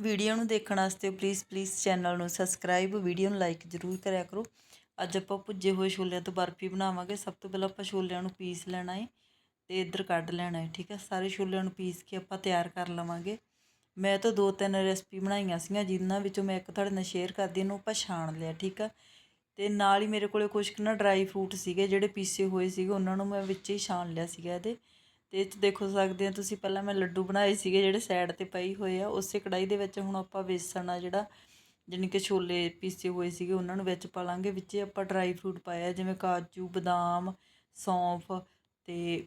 Video ਨੂੰ ਦੇਖਣ ਵਾਸਤੇ ਪਲੀਜ਼ ਪਲੀਜ਼ ਚੈਨਲ ਨੂੰ ਸਬਸਕ੍ਰਾਈਬ ਵੀਡੀਓ ਨੂੰ ਲਾਈਕ ਜ਼ਰੂਰ ਕਰਿਆ ਕਰੋ। ਅੱਜ ਆਪਾਂ ਭੁੱਜੇ ਹੋਏ ਛੋਲਿਆਂ ਤੋਂ ਬਰਫੀ ਬਣਾਵਾਂਗੇ। ਸਭ ਤੋਂ ਪਹਿਲਾਂ ਆਪਾਂ ਛੋਲਿਆਂ ਨੂੰ ਪੀਸ ਲੈਣਾ ਹੈ ਤੇ ਇੱਧਰ ਕੱਢ ਲੈਣਾ ਹੈ ਠੀਕ ਹੈ ਸਾਰੇ ਛੋਲਿਆਂ ਨੂੰ ਪੀਸ ਕੇ ਆਪਾਂ ਤਿਆਰ ਕਰ ਲਵਾਂਗੇ। ਮੈਂ ਤਾਂ ਦੋ ਤਿੰਨ ਰੈਸਪੀ ਬਣਾਈਆਂ ਸੀਗੀਆਂ, ਜਿਨ੍ਹਾਂ ਵਿੱਚੋਂ ਮੈਂ ਇੱਕ ਤੁਹਾਡੇ ਨਾਲ ਸ਼ੇਅਰ ਕਰਦੀ ਇਹਨੂੰ ਆਪਾਂ ਛਾਣ ਲਿਆ, ਠੀਕ ਆ? ਤੇ ਨਾਲ ਹੀ ਮੇਰੇ ਕੋਲੇ ਕੁਝ ਕੁ ਨਾ ਡਰਾਈ ਫਰੂਟ ਸੀਗੇ, ਜਿਹੜੇ ਪੀਸੇ ਹੋਏ ਸੀਗੇ, ਉਹਨਾਂ ਨੂੰ ਮੈਂ ਵਿੱਚ ਹੀ ਛਾਣ ਲਿਆ ਸੀਗਾ ਇਹਦੇ। ਤੇ ਇਹ 'ਚ ਦੇਖੋ ਸਕਦੇ ਆ ਤੁਸੀਂ, ਪਹਿਲਾਂ ਮੈਂ ਲੱਡੂ ਬਣਾਏ ਸੀਗੇ ਜਿਹੜੇ ਸਾਈਡ ਤੇ ਪਏ ਹੋਏ ਆ, ਉਸੇ ਕੜਾਈ ਦੇ ਵਿੱਚ ਹੁਣ ਆਪਾਂ ਵੇਸਣ ਆ ਜਿਹੜਾ, ਜਾਣੀ ਕਿ ਛੋਲੇ ਪੀਸੇ ਹੋਏ ਸੀਗੇ, ਉਹਨਾਂ ਨੂੰ ਵਿੱਚ ਪਾ ਲਾਂਗੇ, ਵਿੱਚ ਆਪਾਂ ਡਰਾਈ ਫਰੂਟ ਪਾਇਆ, ਜਿਵੇਂ ਕਾਜੂ, ਬਦਾਮ, ਸੌਂਫ ਤੇ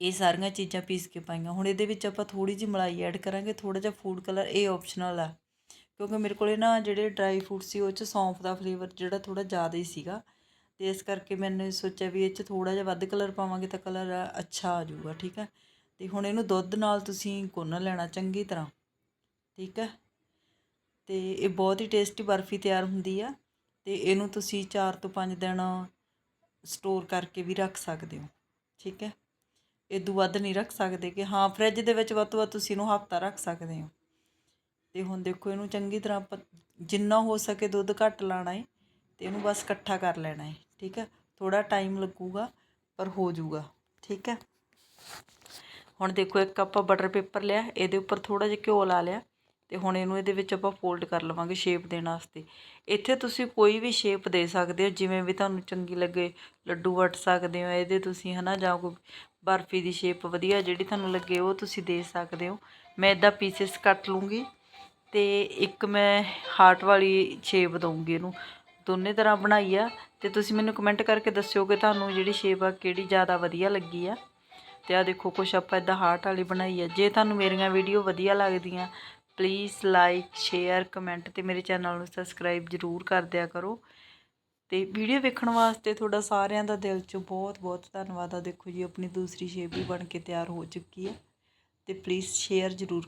ਇਹ ਸਾਰੀਆਂ ਚੀਜ਼ਾਂ ਪੀਸ ਕੇ ਪਾਈਆਂ। ਹੁਣ ਇਹਦੇ ਵਿੱਚ ਆਪਾਂ ਥੋੜੀ ਜਿਹੀ ਮਲਾਈ ਐਡ ਕਰਾਂਗੇ ਥੋੜਾ ਜਿਹਾ ਫੂਡ ਕਲਰ ਇਹ ਆਪਸ਼ਨਲ ਆ। ਕਿਉਂਕਿ ਮੇਰੇ ਕੋਲੇ ਨਾ ਜਿਹੜੇ ਡਰਾਈ ਫਰੂਟ ਸੀ, ਉਹ 'ਚ ਸੌਂਫ ਦਾ ਫਲੇਵਰ ਜਿਹੜਾ ਥੋੜਾ ਜ਼ਿਆਦਾ ਹੀ ਸੀਗਾ। ਅਤੇ ਇਸ ਕਰਕੇ ਮੈंने ਸੋਚਿਆ ਵੀ ਇਹ 'ਚ ਥੋੜ੍ਹਾ ਜਿਹਾ ਵੱਧ ਕਲਰ ਪਾਵਾਂਗੇ ਤਾਂ ਕਲਰ ਅੱਛਾ ਆ ਜਾਊਗਾ, ਠੀਕ ਹੈ? ਅਤੇ ਹੁਣ ਇਹਨੂੰ ਦੁੱਧ ਨਾਲ ਤੁਸੀਂ ਗੁੰਨ ਲੈਣਾ ਚੰਗੀ ਤਰ੍ਹਾਂ, ਠੀਕ ਹੈ? ਅਤੇ ਇਹ ਬਹੁਤ ਹੀ ਟੇਸਟੀ ਬਰਫੀ ਤਿਆਰ ਹੁੰਦੀ ਆ ਅਤੇ ਇਹਨੂੰ ਤੁਸੀਂ 4 ਤੋਂ 5 ਦਿਨ ਸਟੋਰ ਕਰਕੇ ਵੀ ਰੱਖ ਸਕਦੇ ਹੋ, ਠੀਕ ਹੈ? ਇਦੋਂ ਵੱਧ ਨਹੀਂ ਰੱਖ ਸਕਦੇ ਕਿ ਹਾਂ ਫ੍ਰਿਜ ਦੇ ਵਿੱਚ ਵੱਧ ਤੋਂ ਵੱਧ ਤੁਸੀਂ ਇਹਨੂੰ ਹਫਤਾ ਰੱਖ ਸਕਦੇ ਹੋ। ਤੇ ਹੁਣ ਦੇਖੋ ਇਹਨੂੰ ਚੰਗੀ ਤਰ੍ਹਾਂ ਜਿੰਨਾ ਹੋ ਸਕੇ ਦੁੱਧ ਘੱਟ ਲਾਣਾ ਹੈ ਤੇ ਇਹਨੂੰ ਬਸ ਇਕੱਠਾ ਕਰ ਲੈਣਾ ਹੈ ਠੀਕ ਹੈ ਥੋੜਾ ਟਾਈਮ ਲੱਗੂਗਾ, ਪਰ ਹੋ ਜਾਊਗਾ, ਠੀਕ ਹੈ। ਹੁਣ ਦੇਖੋ, ਇੱਕ ਆਪਾਂ ਬਟਰ ਪੇਪਰ ਲਿਆ, ਇਹਦੇ ਉੱਪਰ ਥੋੜਾ ਜਿਹਾ ਘਿਓ ਲਾ ਲਿਆ ਤੇ ਹੁਣ ਇਹਨੂੰ ਇਹਦੇ ਵਿੱਚ ਆਪਾਂ ਫੋਲਡ ਕਰ ਲਵਾਂਗੇ ਸ਼ੇਪ ਦੇਣ ਵਾਸਤੇ। ਇੱਥੇ ਤੁਸੀਂ ਕੋਈ ਵੀ ਸ਼ੇਪ ਦੇ ਸਕਦੇ ਹੋ, ਜਿਵੇਂ ਵੀ ਤੁਹਾਨੂੰ ਚੰਗੀ ਲੱਗੇ, ਲੱਡੂ ਵਟ ਸਕਦੇ ਹੋ, ਇਹਦੇ ਤੁਸੀਂ ਹਨਾ, ਜਾਂ ਕੋਈ ਬਰਫੀ ਦੀ ਸ਼ੇਪ ਵਧੀਆ ਜਿਹੜੀ ਤੁਹਾਨੂੰ ਲੱਗੇ, ਉਹ ਤੁਸੀਂ ਦੇ ਸਕਦੇ ਹੋ। ਮੈਂ ਇਦਾਂ ਪੀਸਸ ਕੱਟ ਲੂੰਗੀ ਤੇ ਇੱਕ ਮੈਂ ਹਾਰਟ ਵਾਲੀ ਸ਼ੇਪ ਦਊਂਗੀ ਇਹਨੂੰ। ਦੋਨੇ ਤਰ੍ਹਾਂ ਬਣਾਈ ਆ ਤੇ ਤੁਸੀਂ ਮੈਨੂੰ ਕਮੈਂਟ ਕਰਕੇ ਦੱਸਿਓ ਕਿ ਤੁਹਾਨੂੰ ਜਿਹੜੀ ਸ਼ੇਪ ਆ ਕਿਹੜੀ ਜ਼ਿਆਦਾ ਵਧੀਆ ਲੱਗੀ ਆ। ਤੇ ਆ ਦੇਖੋ, ਕੁਛ ਆਪਾਂ ਇਦਾਂ ਹਾਰਟ ਵਾਲੀ ਬਣਾਈ ਆ। ਜੇ ਤੁਹਾਨੂੰ ਮੇਰੀਆਂ ਵੀਡੀਓ ਵਧੀਆ ਲੱਗਦੀਆਂ ਪਲੀਜ਼ ਲਾਈਕ ਸ਼ੇਅਰ ਕਮੈਂਟ ਤੇ ਮੇਰੇ ਚੈਨਲ ਨੂੰ ਸਬਸਕ੍ਰਾਈਬ ਜ਼ਰੂਰ ਕਰ ਦਿਆ ਕਰੋ। ਤੇ ਵੀਡੀਓ ਵੇਖਣ ਵਾਸਤੇ ਤੁਹਾਡਾ ਸਾਰਿਆਂ ਦਾ ਦਿਲ ਚੋਂ ਬਹੁਤ ਬਹੁਤ ਧੰਨਵਾਦ ਆ। ਦੇਖੋ ਜੀ, ਆਪਣੀ ਦੂਸਰੀ ਸ਼ੇਪ ਵੀ ਬਣ ਕੇ ਤਿਆਰ ਹੋ ਚੁੱਕੀ ਹੈ ਤੇ ਪਲੀਜ਼ ਸ਼ੇਅਰ ਜ਼ਰੂਰ